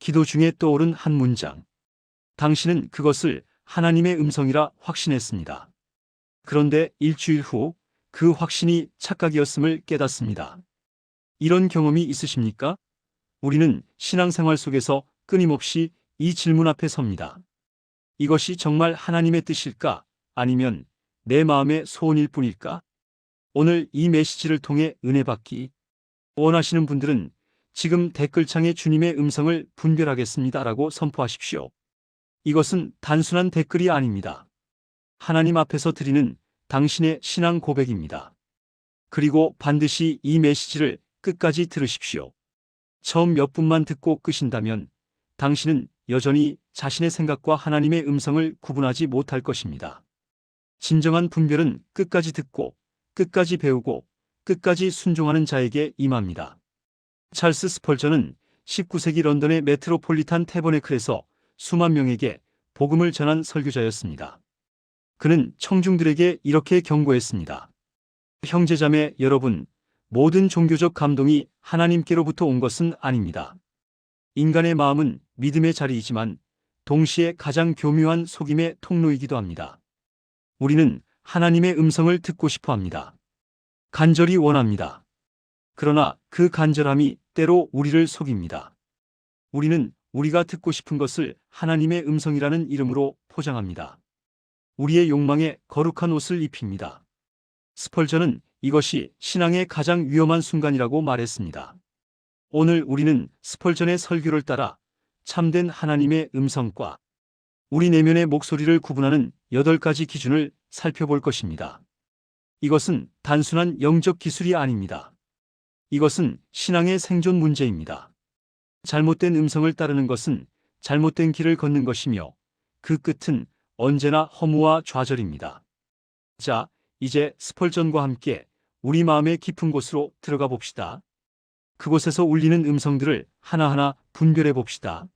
기도 중에 떠오른 한 문장. 당신은 그것을 하나님의 음성이라 확신했습니다. 그런데 일주일 후 그 확신이 착각이었음을 깨닫습니다. 이런 경험이 있으십니까? 우리는 신앙생활 속에서 끊임없이 이 질문 앞에 섭니다. 이것이 정말 하나님의 뜻일까? 아니면 내 마음의 소원일 뿐일까? 오늘 이 메시지를 통해 은혜 받기 원하시는 분들은 지금 댓글창에 주님의 음성을 분별하겠습니다라고 선포하십시오. 이것은 단순한 댓글이 아닙니다. 하나님 앞에서 드리는 당신의 신앙 고백입니다. 그리고 반드시 이 메시지를 끝까지 들으십시오. 처음 몇 분만 듣고 끄신다면 당신은 여전히 자신의 생각과 하나님의 음성을 구분하지 못할 것입니다. 진정한 분별은 끝까지 듣고 끝까지 배우고 끝까지 순종하는 자에게 임합니다. 찰스 스펄전은 19세기 런던의 메트로폴리탄 태버네클에서 수만 명에게 복음을 전한 설교자였습니다. 그는 청중들에게 이렇게 경고했습니다. 형제자매 여러분, 모든 종교적 감동이 하나님께로부터 온 것은 아닙니다. 인간의 마음은 믿음의 자리이지만 동시에 가장 교묘한 속임의 통로이기도 합니다. 우리는 하나님의 음성을 듣고 싶어 합니다. 간절히 원합니다. 그러나 그 간절함이 때로 우리를 속입니다. 우리는 우리가 듣고 싶은 것을 하나님의 음성이라는 이름으로 포장합니다. 우리의 욕망에 거룩한 옷을 입힙니다. 스펄전은 이것이 신앙의 가장 위험한 순간이라고 말했습니다. 오늘 우리는 스펄전의 설교를 따라 참된 하나님의 음성과 우리 내면의 목소리를 구분하는 여덟 가지 기준을 살펴볼 것입니다. 이것은 단순한 영적 기술이 아닙니다. 이것은 신앙의 생존 문제입니다. 잘못된 음성을 따르는 것은 잘못된 길을 걷는 것이며 그 끝은 언제나 허무와 좌절입니다. 자, 이제 스펄전과 함께 우리 마음의 깊은 곳으로 들어가 봅시다. 그곳에서 울리는 음성들을 하나하나 분별해 봅시다.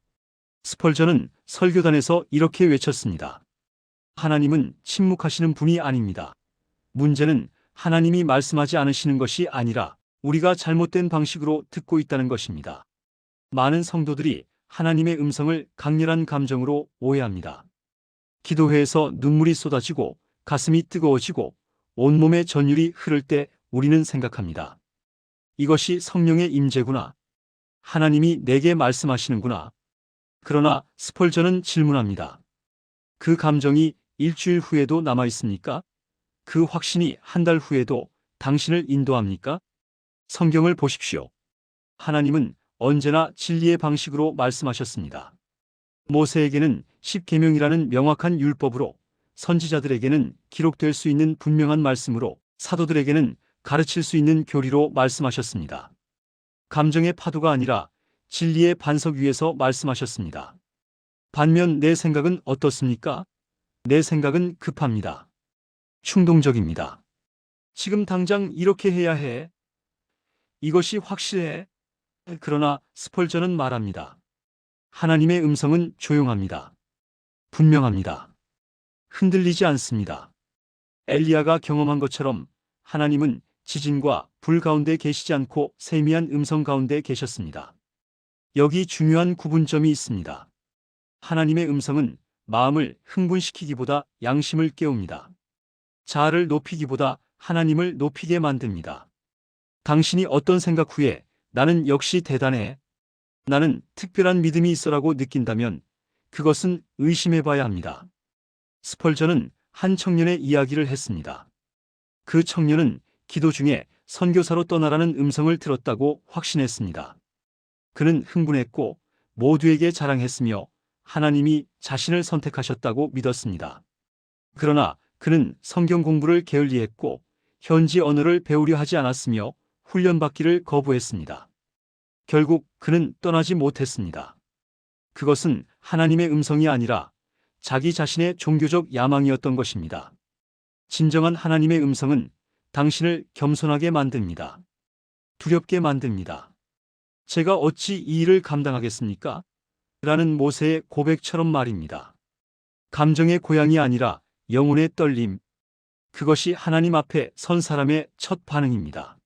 스펄전은 설교단에서 이렇게 외쳤습니다. 하나님은 침묵하시는 분이 아닙니다. 문제는 하나님이 말씀하지 않으시는 것이 아니라 우리가 잘못된 방식으로 듣고 있다는 것입니다. 많은 성도들이 하나님의 음성을 강렬한 감정으로 오해합니다. 기도회에서 눈물이 쏟아지고 가슴이 뜨거워지고 온몸에 전율이 흐를 때 우리는 생각합니다. 이것이 성령의 임재구나. 하나님이 내게 말씀하시는구나. 그러나 스펄전은 질문합니다. 그 감정이 일주일 후에도 남아 있습니까? 그 확신이 한 달 후에도 당신을 인도합니까? 성경을 보십시오. 하나님은 언제나 진리의 방식으로 말씀하셨습니다. 모세에게는 십계명이라는 명확한 율법으로 선지자들에게는 기록될 수 있는 분명한 말씀으로 사도들에게는 가르칠 수 있는 교리로 말씀하셨습니다. 감정의 파도가 아니라 진리의 반석 위에서 말씀하셨습니다. 반면 내 생각은 어떻습니까? 내 생각은 급합니다. 충동적입니다. 지금 당장 이렇게 해야 해. 이것이 확실해. 그러나 스펄전은 말합니다. 하나님의 음성은 조용합니다. 분명합니다. 흔들리지 않습니다. 엘리야가 경험한 것처럼 하나님은 지진과 불 가운데 계시지 않고 세미한 음성 가운데 계셨습니다. 여기 중요한 구분점이 있습니다. 하나님의 음성은 마음을 흥분시키기보다 양심을 깨웁니다. 자아를 높이기보다 하나님을 높이게 만듭니다. 당신이 어떤 생각 후에 나는 역시 대단해. 나는 특별한 믿음이 있어라고 느낀다면 그것은 의심해 봐야 합니다. 스펄전은 한 청년의 이야기를 했습니다. 그 청년은 기도 중에 선교사로 떠나라는 음성을 들었다고 확신했습니다. 그는 흥분했고 모두에게 자랑했으며 하나님이 자신을 선택하셨다고 믿었습니다. 그러나 그는 성경 공부를 게을리했고 현지 언어를 배우려 하지 않았으며 훈련받기를 거부했습니다. 결국 그는 떠나지 못했습니다. 그것은 하나님의 음성이 아니라 자기 자신의 종교적 야망이었던 것입니다. 진정한 하나님의 음성은 당신을 겸손하게 만듭니다. 두렵게 만듭니다. 제가 어찌 이 일을 감당하겠습니까? 라는 모세의 고백처럼 말입니다. 감정의 고향이 아니라 영혼의 떨림. 그것이 하나님 앞에 선 사람의 첫 반응입니다.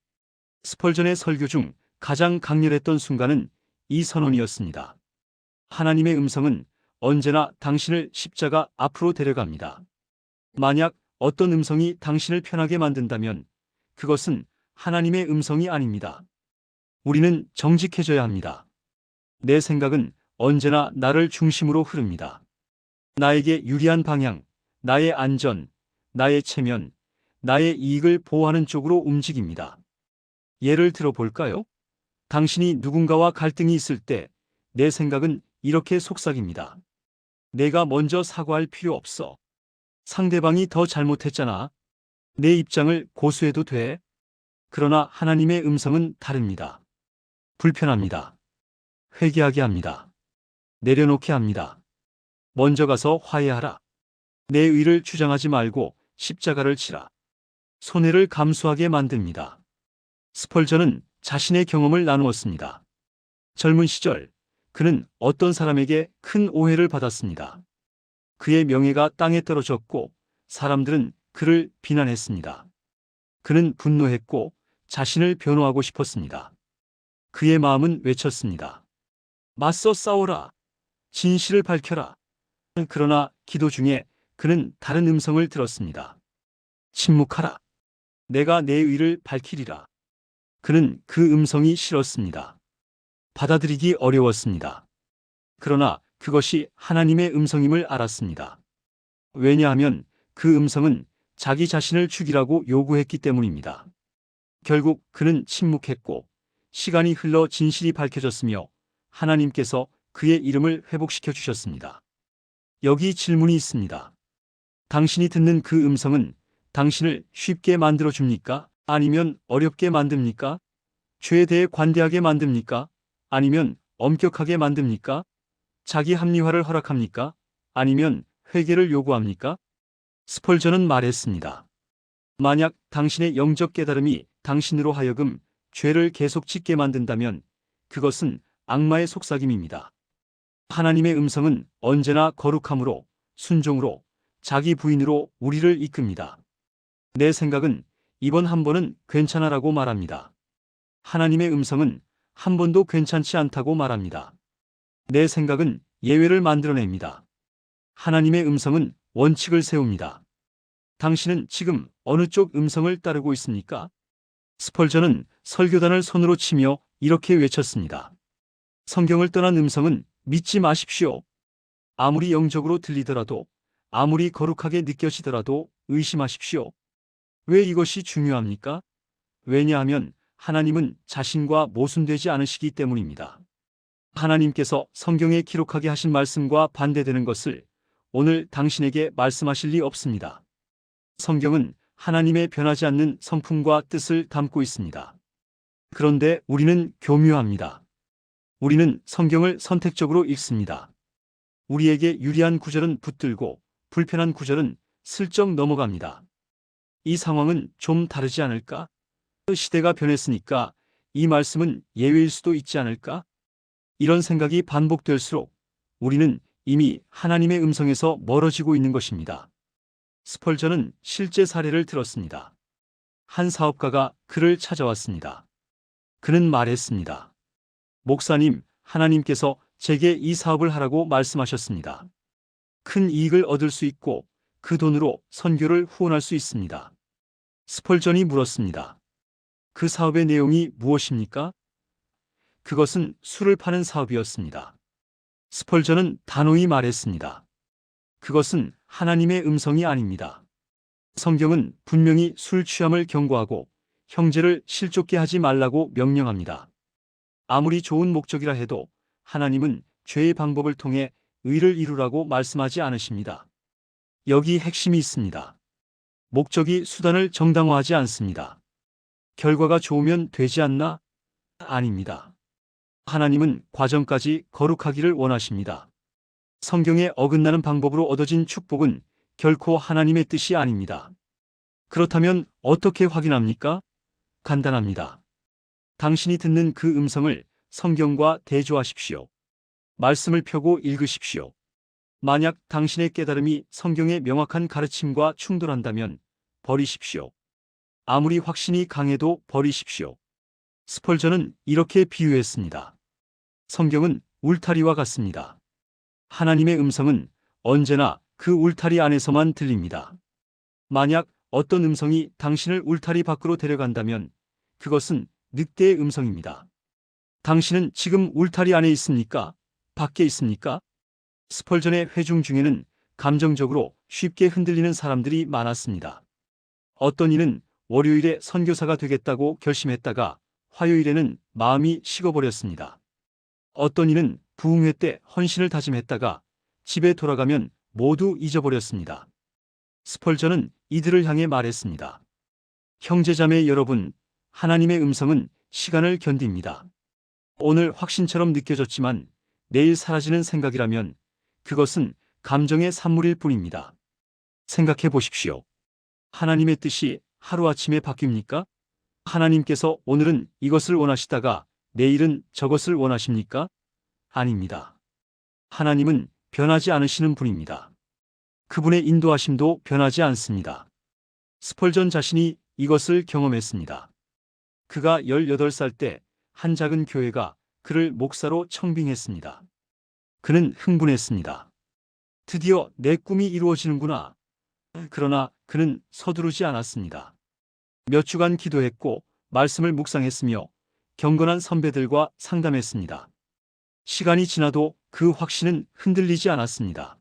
스펄전의 설교 중 가장 강렬했던 순간은 이 선언이었습니다. 하나님의 음성은 언제나 당신을 십자가 앞으로 데려갑니다. 만약 어떤 음성이 당신을 편하게 만든다면 그것은 하나님의 음성이 아닙니다. 우리는 정직해져야 합니다. 내 생각은 언제나 나를 중심으로 흐릅니다. 나에게 유리한 방향, 나의 안전, 나의 체면, 나의 이익을 보호하는 쪽으로 움직입니다. 예를 들어 볼까요? 당신이 누군가와 갈등이 있을 때 내 생각은 이렇게 속삭입니다. 내가 먼저 사과할 필요 없어. 상대방이 더 잘못했잖아. 내 입장을 고수해도 돼. 그러나 하나님의 음성은 다릅니다. 불편합니다. 회개하게 합니다. 내려놓게 합니다. 먼저 가서 화해하라. 내 의를 주장하지 말고 십자가를 치라. 손해를 감수하게 만듭니다. 스펄전은 자신의 경험을 나누었습니다. 젊은 시절 그는 어떤 사람에게 큰 오해를 받았습니다. 그의 명예가 땅에 떨어졌고 사람들은 그를 비난했습니다. 그는 분노했고 자신을 변호하고 싶었습니다. 그의 마음은 외쳤습니다. 맞서 싸워라. 진실을 밝혀라. 그러나 기도 중에 그는 다른 음성을 들었습니다. 침묵하라. 내가 내 의를 밝히리라. 그는 그 음성이 싫었습니다. 받아들이기 어려웠습니다. 그러나 그것이 하나님의 음성임을 알았습니다. 왜냐하면 그 음성은 자기 자신을 죽이라고 요구했기 때문입니다. 결국 그는 침묵했고 시간이 흘러 진실이 밝혀졌으며 하나님께서 그의 이름을 회복시켜 주셨습니다. 여기 질문이 있습니다. 당신이 듣는 그 음성은 당신을 쉽게 만들어 줍니까? 아니면 어렵게 만듭니까? 죄에 대해 관대하게 만듭니까? 아니면 엄격하게 만듭니까? 자기 합리화를 허락합니까? 아니면 회개를 요구합니까? 스펄전은 말했습니다. 만약 당신의 영적 깨달음이 당신으로 하여금 죄를 계속 짓게 만든다면 그것은 악마의 속삭임입니다. 하나님의 음성은 언제나 거룩함으로, 순종으로, 자기 부인으로 우리를 이끕니다. 내 생각은 이번 한 번은 괜찮아라고 말합니다. 하나님의 음성은 한 번도 괜찮지 않다고 말합니다. 내 생각은 예외를 만들어냅니다. 하나님의 음성은 원칙을 세웁니다. 당신은 지금 어느 쪽 음성을 따르고 있습니까? 스펄전은 설교단을 손으로 치며 이렇게 외쳤습니다. 성경을 떠난 음성은 믿지 마십시오. 아무리 영적으로 들리더라도, 아무리 거룩하게 느껴지더라도 의심하십시오. 왜 이것이 중요합니까? 왜냐하면 하나님은 자신과 모순되지 않으시기 때문입니다. 하나님께서 성경에 기록하게 하신 말씀과 반대되는 것을 오늘 당신에게 말씀하실 리 없습니다. 성경은 하나님의 변하지 않는 성품과 뜻을 담고 있습니다. 그런데 우리는 교묘합니다. 우리는 성경을 선택적으로 읽습니다. 우리에게 유리한 구절은 붙들고 불편한 구절은 슬쩍 넘어갑니다. 이 상황은 좀 다르지 않을까? 시대가 변했으니까 이 말씀은 예외일 수도 있지 않을까? 이런 생각이 반복될수록 우리는 이미 하나님의 음성에서 멀어지고 있는 것입니다. 스펄전은 실제 사례를 들었습니다. 한 사업가가 그를 찾아왔습니다. 그는 말했습니다. 목사님, 하나님께서 제게 이 사업을 하라고 말씀하셨습니다. 큰 이익을 얻을 수 있고 그 돈으로 선교를 후원할 수 있습니다. 스펄전이 물었습니다. 그 사업의 내용이 무엇입니까? 그것은 술을 파는 사업이었습니다. 스펄전은 단호히 말했습니다. 그것은 하나님의 음성이 아닙니다. 성경은 분명히 술 취함을 경고하고 형제를 실족게 하지 말라고 명령합니다. 아무리 좋은 목적이라 해도 하나님은 죄의 방법을 통해 의를 이루라고 말씀하지 않으십니다. 여기 핵심이 있습니다. 목적이 수단을 정당화하지 않습니다. 결과가 좋으면 되지 않나? 아닙니다. 하나님은 과정까지 거룩하기를 원하십니다. 성경에 어긋나는 방법으로 얻어진 축복은 결코 하나님의 뜻이 아닙니다. 그렇다면 어떻게 확인합니까? 간단합니다. 당신이 듣는 그 음성을 성경과 대조하십시오. 말씀을 펴고 읽으십시오. 만약 당신의 깨달음이 성경의 명확한 가르침과 충돌한다면 버리십시오. 아무리 확신이 강해도 버리십시오. 스펄전은 이렇게 비유했습니다. 성경은 울타리와 같습니다. 하나님의 음성은 언제나 그 울타리 안에서만 들립니다. 만약 어떤 음성이 당신을 울타리 밖으로 데려간다면 그것은 늑대의 음성입니다. 당신은 지금 울타리 안에 있습니까? 밖에 있습니까? 스펄전의 회중 중에는 감정적으로 쉽게 흔들리는 사람들이 많았습니다. 어떤 이는 월요일에 선교사가 되겠다고 결심했다가 화요일에는 마음이 식어버렸습니다. 어떤 이는 부흥회 때 헌신을 다짐했다가 집에 돌아가면 모두 잊어버렸습니다. 스펄전은 이들을 향해 말했습니다. 형제자매 여러분, 하나님의 음성은 시간을 견딥니다. 오늘 확신처럼 느껴졌지만 내일 사라지는 생각이라면 그것은 감정의 산물일 뿐입니다. 생각해 보십시오. 하나님의 뜻이 하루아침에 바뀝니까? 하나님께서 오늘은 이것을 원하시다가 내일은 저것을 원하십니까? 아닙니다. 하나님은 변하지 않으시는 분입니다. 그분의 인도하심도 변하지 않습니다. 스펄전 자신이 이것을 경험했습니다. 그가 18살 때 한 작은 교회가 그를 목사로 청빙했습니다. 그는 흥분했습니다. 드디어 내 꿈이 이루어지는구나. 그러나 그는 서두르지 않았습니다. 몇 주간 기도했고 말씀을 묵상했으며 경건한 선배들과 상담했습니다. 시간이 지나도 그 확신은 흔들리지 않았습니다.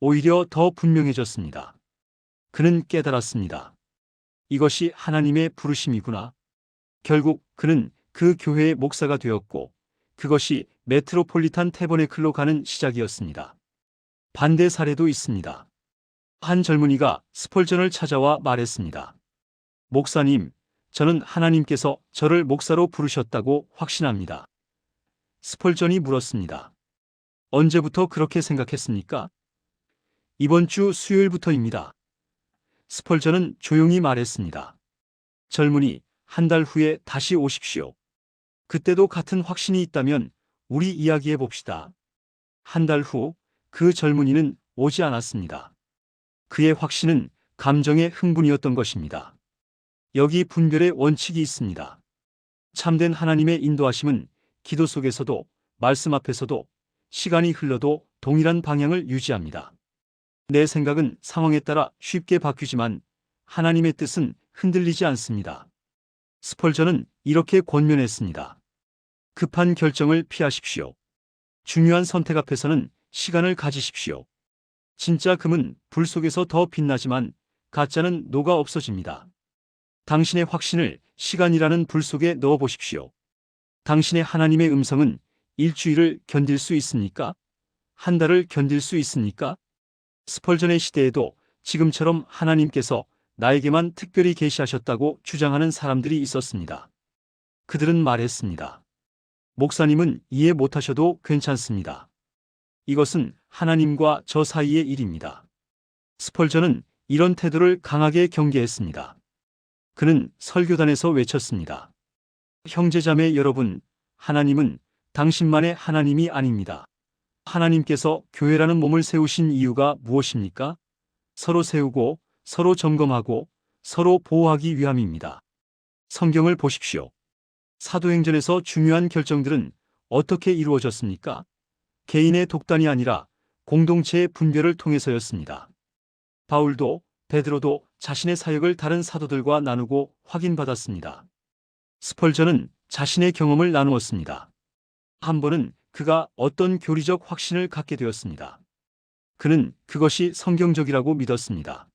오히려 더 분명해졌습니다. 그는 깨달았습니다. 이것이 하나님의 부르심이구나. 결국 그는 그 교회의 목사가 되었고 그것이 메트로폴리탄 태버네클로 가는 시작이었습니다. 반대 사례도 있습니다. 한 젊은이가 스펄전을 찾아와 말했습니다. 목사님, 저는 하나님께서 저를 목사로 부르셨다고 확신합니다. 스펄전이 물었습니다. 언제부터 그렇게 생각했습니까? 이번 주 수요일부터입니다. 스펄전은 조용히 말했습니다. 젊은이, 한 달 후에 다시 오십시오. 그때도 같은 확신이 있다면 우리 이야기해 봅시다. 한 달 후 그 젊은이는 오지 않았습니다. 그의 확신은 감정의 흥분이었던 것입니다. 여기 분별의 원칙이 있습니다. 참된 하나님의 인도하심은 기도 속에서도 말씀 앞에서도 시간이 흘러도 동일한 방향을 유지합니다. 내 생각은 상황에 따라 쉽게 바뀌지만 하나님의 뜻은 흔들리지 않습니다. 스펄전은 이렇게 권면했습니다. 급한 결정을 피하십시오. 중요한 선택 앞에서는 시간을 가지십시오. 진짜 금은 불 속에서 더 빛나지만 가짜는 녹아 없어집니다. 당신의 확신을 시간이라는 불 속에 넣어 보십시오. 당신의 하나님의 음성은 일주일을 견딜 수 있습니까? 한 달을 견딜 수 있습니까? 스펄전의 시대에도 지금처럼 하나님께서 나에게만 특별히 계시하셨다고 주장하는 사람들이 있었습니다. 그들은 말했습니다. 목사님은 이해 못하셔도 괜찮습니다. 이것은 하나님과 저 사이의 일입니다. 스펄전은 이런 태도를 강하게 경계했습니다. 그는 설교단에서 외쳤습니다. 형제자매 여러분, 하나님은 당신만의 하나님이 아닙니다. 하나님께서 교회라는 몸을 세우신 이유가 무엇입니까? 서로 세우고 서로 점검하고 서로 보호하기 위함입니다. 성경을 보십시오. 사도행전에서 중요한 결정들은 어떻게 이루어졌습니까? 개인의 독단이 아니라 공동체의 분별을 통해서였습니다. 바울도 베드로도 자신의 사역을 다른 사도들과 나누고 확인받았습니다. 스펄전은 자신의 경험을 나누었습니다. 한 번은 그가 어떤 교리적 확신을 갖게 되었습니다. 그는 그것이 성경적이라고 믿었습니다.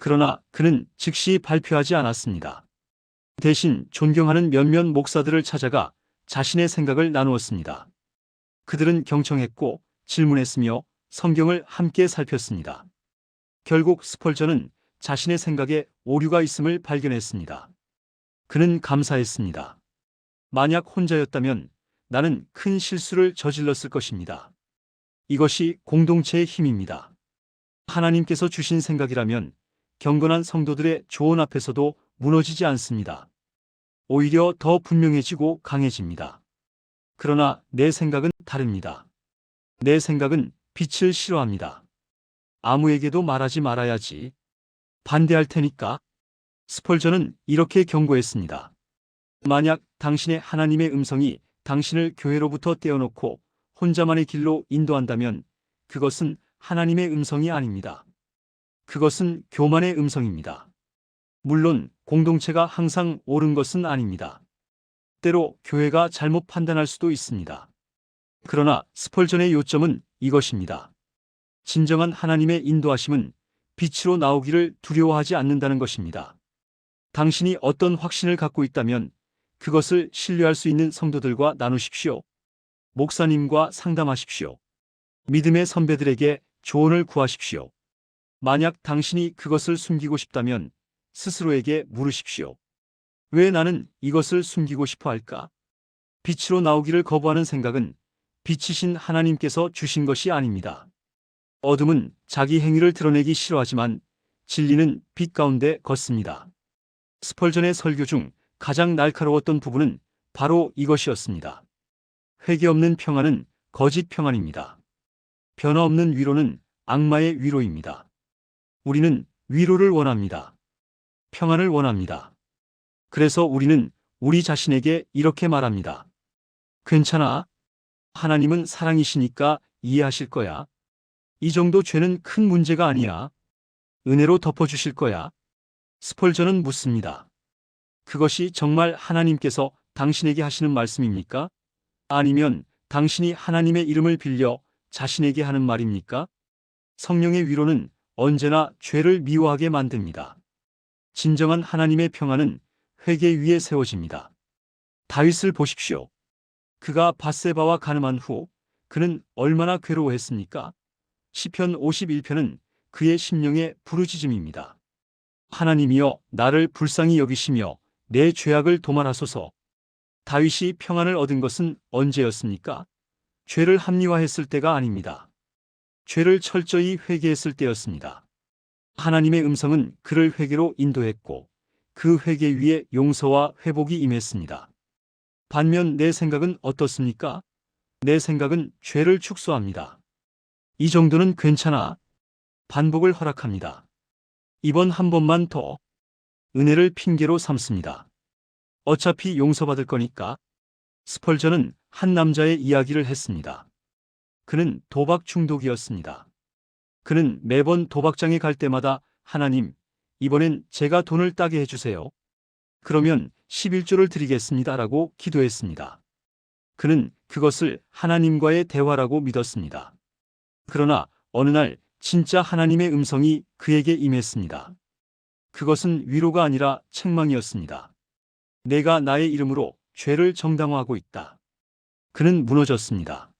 그러나 그는 즉시 발표하지 않았습니다. 대신 존경하는 몇몇 목사들을 찾아가 자신의 생각을 나누었습니다. 그들은 경청했고 질문했으며 성경을 함께 살폈습니다. 결국 스펄전은 자신의 생각에 오류가 있음을 발견했습니다. 그는 감사했습니다. 만약 혼자였다면 나는 큰 실수를 저질렀을 것입니다. 이것이 공동체의 힘입니다. 하나님께서 주신 생각이라면 경건한 성도들의 조언 앞에서도 무너지지 않습니다. 오히려 더 분명해지고 강해집니다. 그러나 내 생각은 다릅니다. 내 생각은 빛을 싫어합니다. 아무에게도 말하지 말아야지. 반대할 테니까. 스펄전은 이렇게 경고했습니다. 만약 당신의 하나님의 음성이 당신을 교회로부터 떼어놓고 혼자만의 길로 인도한다면 그것은 하나님의 음성이 아닙니다. 그것은 교만의 음성입니다. 물론 공동체가 항상 옳은 것은 아닙니다. 때로 교회가 잘못 판단할 수도 있습니다. 그러나 스펄전의 요점은 이것입니다. 진정한 하나님의 인도하심은 빛으로 나오기를 두려워하지 않는다는 것입니다. 당신이 어떤 확신을 갖고 있다면 그것을 신뢰할 수 있는 성도들과 나누십시오. 목사님과 상담하십시오. 믿음의 선배들에게 조언을 구하십시오. 만약 당신이 그것을 숨기고 싶다면 스스로에게 물으십시오. 왜 나는 이것을 숨기고 싶어 할까? 빛으로 나오기를 거부하는 생각은 빛이신 하나님께서 주신 것이 아닙니다. 어둠은 자기 행위를 드러내기 싫어하지만 진리는 빛 가운데 걷습니다. 스펄전의 설교 중 가장 날카로웠던 부분은 바로 이것이었습니다. 회개 없는 평안은 거짓 평안입니다. 변화 없는 위로는 악마의 위로입니다. 우리는 위로를 원합니다. 평안을 원합니다. 그래서 우리는 우리 자신에게 이렇게 말합니다. 괜찮아. 하나님은 사랑이시니까 이해하실 거야. 이 정도 죄는 큰 문제가 아니야. 은혜로 덮어주실 거야. 스펄전은 묻습니다. 그것이 정말 하나님께서 당신에게 하시는 말씀입니까? 아니면 당신이 하나님의 이름을 빌려 자신에게 하는 말입니까? 성령의 위로는 언제나 죄를 미워하게 만듭니다. 진정한 하나님의 평안은 회개 위에 세워집니다. 다윗을 보십시오. 그가 바세바와 가늠한 후 그는 얼마나 괴로워했습니까? 시편 51편은 그의 심령의 부르짖음입니다. 하나님이여 나를 불쌍히 여기시며 내 죄악을 도말하소서. 다윗이 평안을 얻은 것은 언제였습니까? 죄를 합리화했을 때가 아닙니다. 죄를 철저히 회개했을 때였습니다. 하나님의 음성은 그를 회개로 인도했고 그 회개 위에 용서와 회복이 임했습니다. 반면 내 생각은 어떻습니까? 내 생각은 죄를 축소합니다. 이 정도는 괜찮아. 반복을 허락합니다. 이번 한 번만 더. 은혜를 핑계로 삼습니다. 어차피 용서받을 거니까. 스펄전은 한 남자의 이야기를 했습니다. 그는 도박 중독이었습니다. 그는 매번 도박장에 갈 때마다 하나님, 이번엔 제가 돈을 따게 해주세요. 그러면 11조를 드리겠습니다 라고 기도했습니다. 그는 그것을 하나님과의 대화라고 믿었습니다. 그러나 어느 날 진짜 하나님의 음성이 그에게 임했습니다. 그것은 위로가 아니라 책망이었습니다. 내가 나의 이름으로 죄를 정당화하고 있다. 그는 무너졌습니다.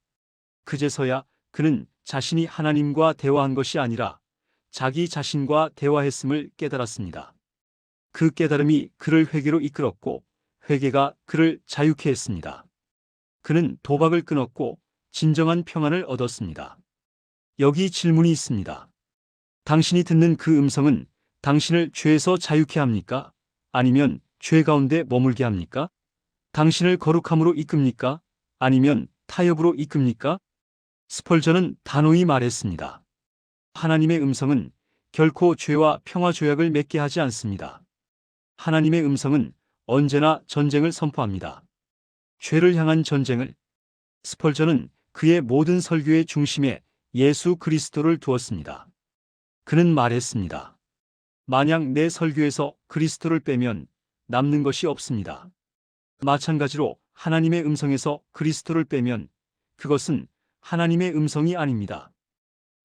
그제서야 그는 자신이 하나님과 대화한 것이 아니라 자기 자신과 대화했음을 깨달았습니다. 그 깨달음이 그를 회개로 이끌었고 회개가 그를 자유케 했습니다. 그는 도박을 끊었고 진정한 평안을 얻었습니다. 여기 질문이 있습니다. 당신이 듣는 그 음성은 당신을 죄에서 자유케 합니까? 아니면 죄 가운데 머물게 합니까? 당신을 거룩함으로 이끕니까? 아니면 타협으로 이끕니까? 스펄전은 단호히 말했습니다. 하나님의 음성은 결코 죄와 평화 조약을 맺게 하지 않습니다. 하나님의 음성은 언제나 전쟁을 선포합니다. 죄를 향한 전쟁을 스펄전은 그의 모든 설교의 중심에 예수 그리스도를 두었습니다. 그는 말했습니다. 만약 내 설교에서 그리스도를 빼면 남는 것이 없습니다. 마찬가지로 하나님의 음성에서 그리스도를 빼면 그것은 하나님의 음성이 아닙니다.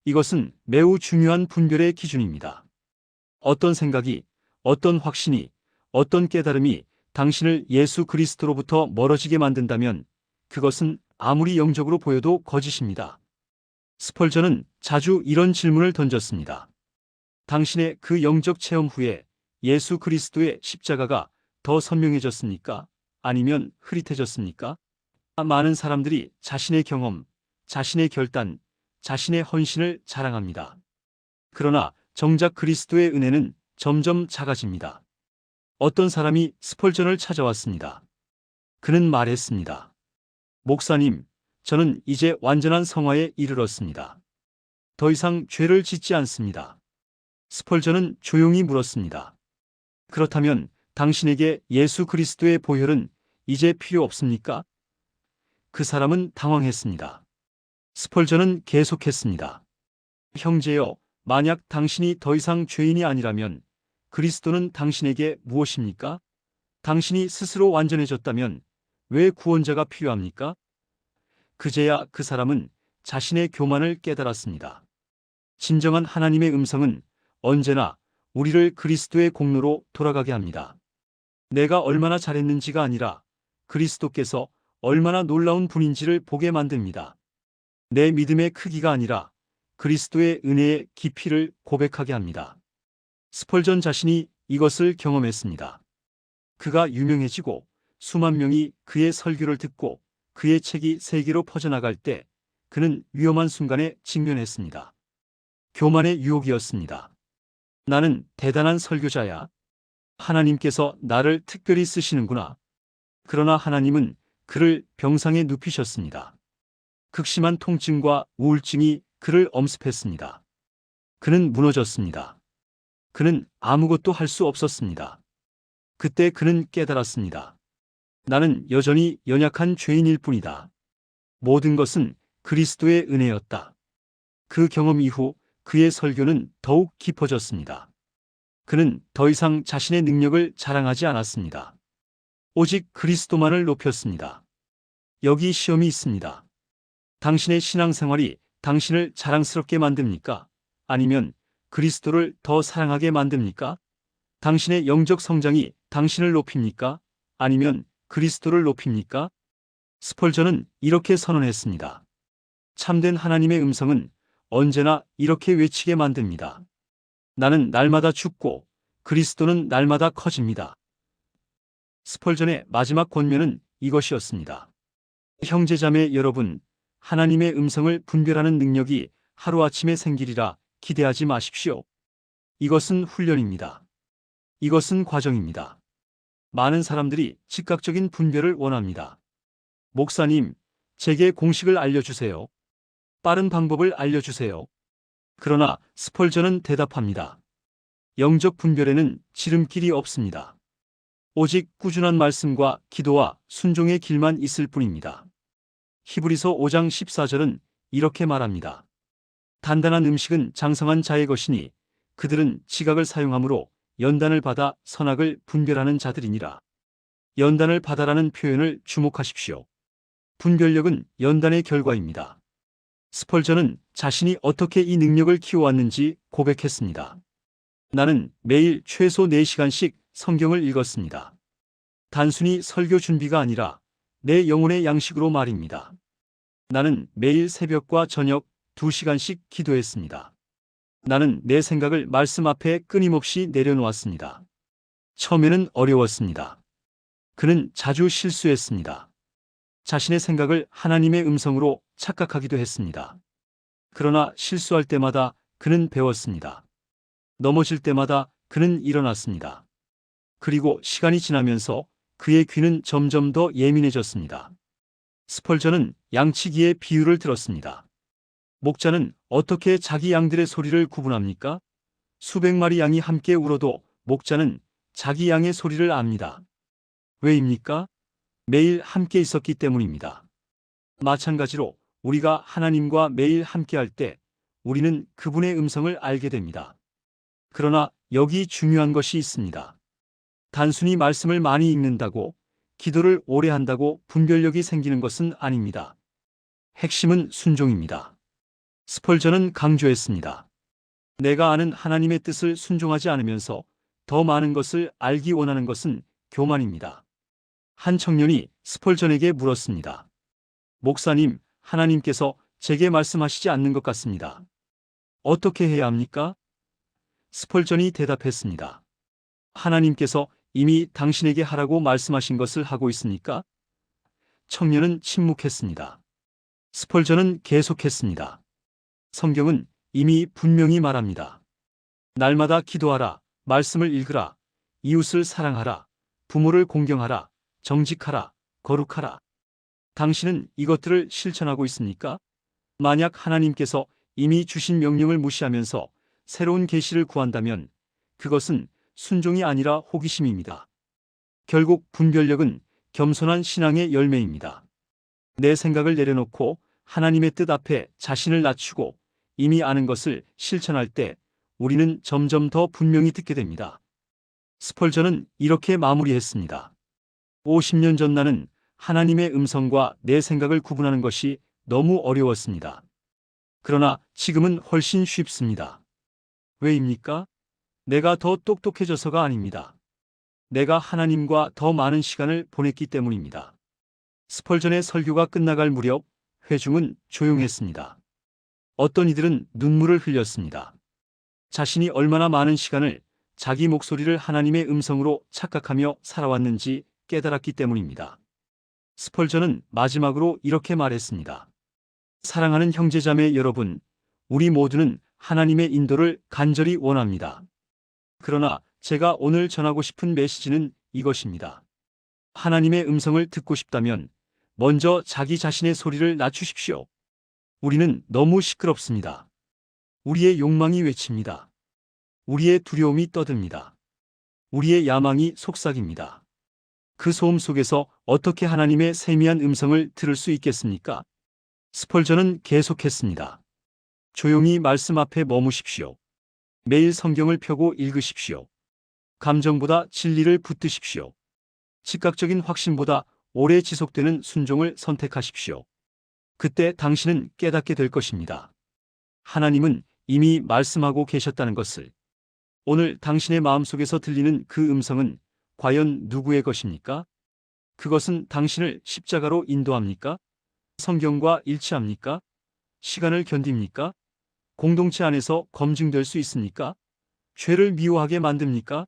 이것은 매우 중요한 분별의 기준입니다. 어떤 생각이, 어떤 확신이, 어떤 깨달음이 당신을 예수 그리스도로부터 멀어지게 만든다면 그것은 아무리 영적으로 보여도 거짓입니다. 스펄전은 자주 이런 질문을 던졌습니다. 당신의 그 영적 체험 후에 예수 그리스도의 십자가가 더 선명해졌습니까? 아니면 흐릿해졌습니까? 많은 사람들이 자신의 경험, 자신의 결단, 자신의 헌신을 자랑합니다. 그러나 정작 그리스도의 은혜는 점점 작아집니다. 어떤 사람이 스펄전을 찾아왔습니다. 그는 말했습니다. 목사님, 저는 이제 완전한 성화에 이르렀습니다. 더 이상 죄를 짓지 않습니다. 스펄전은 조용히 물었습니다. 그렇다면 당신에게 예수 그리스도의 보혈은 이제 필요 없습니까? 그 사람은 당황했습니다. 스펄전은 계속했습니다. 형제여, 만약 당신이 더 이상 죄인이 아니라면 그리스도는 당신에게 무엇입니까? 당신이 스스로 완전해졌다면 왜 구원자가 필요합니까? 그제야 그 사람은 자신의 교만을 깨달았습니다. 진정한 하나님의 음성은 언제나 우리를 그리스도의 공로로 돌아가게 합니다. 내가 얼마나 잘했는지가 아니라 그리스도께서 얼마나 놀라운 분인지를 보게 만듭니다. 내 믿음의 크기가 아니라 그리스도의 은혜의 깊이를 고백하게 합니다. 스펄전 자신이 이것을 경험했습니다. 그가 유명해지고 수만 명이 그의 설교를 듣고 그의 책이 세계로 퍼져나갈 때 그는 위험한 순간에 직면했습니다. 교만의 유혹이었습니다. 나는 대단한 설교자야. 하나님께서 나를 특별히 쓰시는구나. 그러나 하나님은 그를 병상에 눕히셨습니다. 극심한 통증과 우울증이 그를 엄습했습니다. 그는 무너졌습니다. 그는 아무것도 할 수 없었습니다. 그때 그는 깨달았습니다. 나는 여전히 연약한 죄인일 뿐이다. 모든 것은 그리스도의 은혜였다. 그 경험 이후 그의 설교는 더욱 깊어졌습니다. 그는 더 이상 자신의 능력을 자랑하지 않았습니다. 오직 그리스도만을 높였습니다. 여기 시험이 있습니다. 당신의 신앙생활이 당신을 자랑스럽게 만듭니까? 아니면 그리스도를 더 사랑하게 만듭니까? 당신의 영적 성장이 당신을 높입니까? 아니면 그리스도를 높입니까? 스펄전은 이렇게 선언했습니다. 참된 하나님의 음성은 언제나 이렇게 외치게 만듭니다. 나는 날마다 죽고 그리스도는 날마다 커집니다. 스펄전의 마지막 권면은 이것이었습니다. 형제자매 여러분, 하나님의 음성을 분별하는 능력이 하루아침에 생기리라 기대하지 마십시오. 이것은 훈련입니다. 이것은 과정입니다. 많은 사람들이 즉각적인 분별을 원합니다. 목사님, 제게 공식을 알려주세요. 빠른 방법을 알려주세요. 그러나 스펄전은 대답합니다. 영적 분별에는 지름길이 없습니다. 오직 꾸준한 말씀과 기도와 순종의 길만 있을 뿐입니다. 히브리서 5장 14절은 이렇게 말합니다. 단단한 음식은 장성한 자의 것이니 그들은 지각을 사용하므로 연단을 받아 선악을 분별하는 자들이니라. 연단을 받아라는 표현을 주목하십시오. 분별력은 연단의 결과입니다. 스펄전은 자신이 어떻게 이 능력을 키워왔는지 고백했습니다. 나는 매일 최소 4시간씩 성경을 읽었습니다. 단순히 설교 준비가 아니라 내 영혼의 양식으로 말입니다. 나는 매일 새벽과 저녁 2시간씩 기도했습니다. 나는 내 생각을 말씀 앞에 끊임없이 내려놓았습니다. 처음에는 어려웠습니다. 그는 자주 실수했습니다. 자신의 생각을 하나님의 음성으로 착각하기도 했습니다. 그러나 실수할 때마다 그는 배웠습니다. 넘어질 때마다 그는 일어났습니다. 그리고 시간이 지나면서 그의 귀는 점점 더 예민해졌습니다. 스펄전은 양치기의 비유를 들었습니다. 목자는 어떻게 자기 양들의 소리를 구분합니까? 수백 마리 양이 함께 울어도 목자는 자기 양의 소리를 압니다. 왜입니까? 매일 함께 있었기 때문입니다. 마찬가지로 우리가 하나님과 매일 함께할 때 우리는 그분의 음성을 알게 됩니다. 그러나 여기 중요한 것이 있습니다. 단순히 말씀을 많이 읽는다고 기도를 오래 한다고 분별력이 생기는 것은 아닙니다. 핵심은 순종입니다. 스펄전은 강조했습니다. 내가 아는 하나님의 뜻을 순종하지 않으면서 더 많은 것을 알기 원하는 것은 교만입니다. 한 청년이 스펄전에게 물었습니다. 목사님, 하나님께서 제게 말씀하시지 않는 것 같습니다. 어떻게 해야 합니까? 스펄전이 대답했습니다. 하나님께서 이미 당신에게 하라고 말씀하신 것을 하고 있습니까? 청년은 침묵했습니다. 스펄전은 계속했습니다. 성경은 이미 분명히 말합니다. 날마다 기도하라, 말씀을 읽으라, 이웃을 사랑하라, 부모를 공경하라, 정직하라, 거룩하라. 당신은 이것들을 실천하고 있습니까? 만약 하나님께서 이미 주신 명령을 무시하면서 새로운 계시를 구한다면 그것은 순종이 아니라 호기심입니다. 결국 분별력은 겸손한 신앙의 열매입니다. 내 생각을 내려놓고 하나님의 뜻 앞에 자신을 낮추고 이미 아는 것을 실천할 때 우리는 점점 더 분명히 듣게 됩니다. 스펄전은 이렇게 마무리했습니다. 50년 전 나는 하나님의 음성과 내 생각을 구분하는 것이 너무 어려웠습니다. 그러나 지금은 훨씬 쉽습니다. 왜입니까? 내가 더 똑똑해져서가 아닙니다. 내가 하나님과 더 많은 시간을 보냈기 때문입니다. 스펄전의 설교가 끝나갈 무렵 회중은 조용했습니다. 어떤 이들은 눈물을 흘렸습니다. 자신이 얼마나 많은 시간을 자기 목소리를 하나님의 음성으로 착각하며 살아왔는지 깨달았기 때문입니다. 스펄전은 마지막으로 이렇게 말했습니다. 사랑하는 형제자매 여러분, 우리 모두는 하나님의 인도를 간절히 원합니다. 그러나 제가 오늘 전하고 싶은 메시지는 이것입니다. 하나님의 음성을 듣고 싶다면 먼저 자기 자신의 소리를 낮추십시오. 우리는 너무 시끄럽습니다. 우리의 욕망이 외칩니다. 우리의 두려움이 떠듭니다. 우리의 야망이 속삭입니다. 그 소음 속에서 어떻게 하나님의 세미한 음성을 들을 수 있겠습니까? 스펄전은 계속했습니다. 조용히 말씀 앞에 머무십시오. 매일 성경을 펴고 읽으십시오. 감정보다 진리를 붙드십시오. 즉각적인 확신보다 오래 지속되는 순종을 선택하십시오. 그때 당신은 깨닫게 될 것입니다. 하나님은 이미 말씀하고 계셨다는 것을. 오늘 당신의 마음속에서 들리는 그 음성은 과연 누구의 것입니까? 그것은 당신을 십자가로 인도합니까? 성경과 일치합니까? 시간을 견딥니까? 공동체 안에서 검증될 수 있습니까? 죄를 미워하게 만듭니까?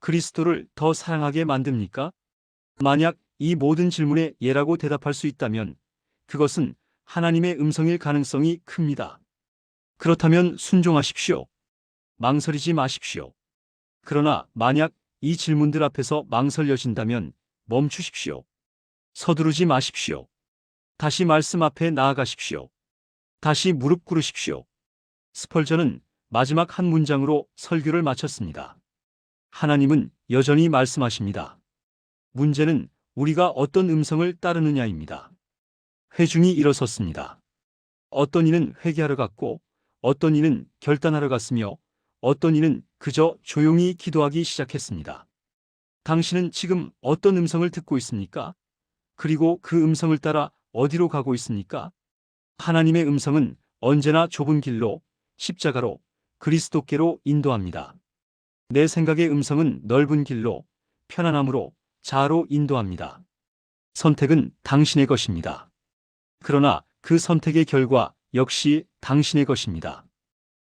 그리스도를 더 사랑하게 만듭니까? 만약 이 모든 질문에 예라고 대답할 수 있다면 그것은 하나님의 음성일 가능성이 큽니다. 그렇다면 순종하십시오. 망설이지 마십시오. 그러나 만약 이 질문들 앞에서 망설여진다면 멈추십시오. 서두르지 마십시오. 다시 말씀 앞에 나아가십시오. 다시 무릎 꿇으십시오. 스펄전은 마지막 한 문장으로 설교를 마쳤습니다. 하나님은 여전히 말씀하십니다. 문제는 우리가 어떤 음성을 따르느냐입니다. 회중이 일어섰습니다. 어떤 이는 회개하러 갔고, 어떤 이는 결단하러 갔으며, 어떤 이는 그저 조용히 기도하기 시작했습니다. 당신은 지금 어떤 음성을 듣고 있습니까? 그리고 그 음성을 따라 어디로 가고 있습니까? 하나님의 음성은 언제나 좁은 길로, 십자가로, 그리스도께로 인도합니다. 내 생각의 음성은 넓은 길로, 편안함으로, 자아로 인도합니다. 선택은 당신의 것입니다. 그러나 그 선택의 결과 역시 당신의 것입니다.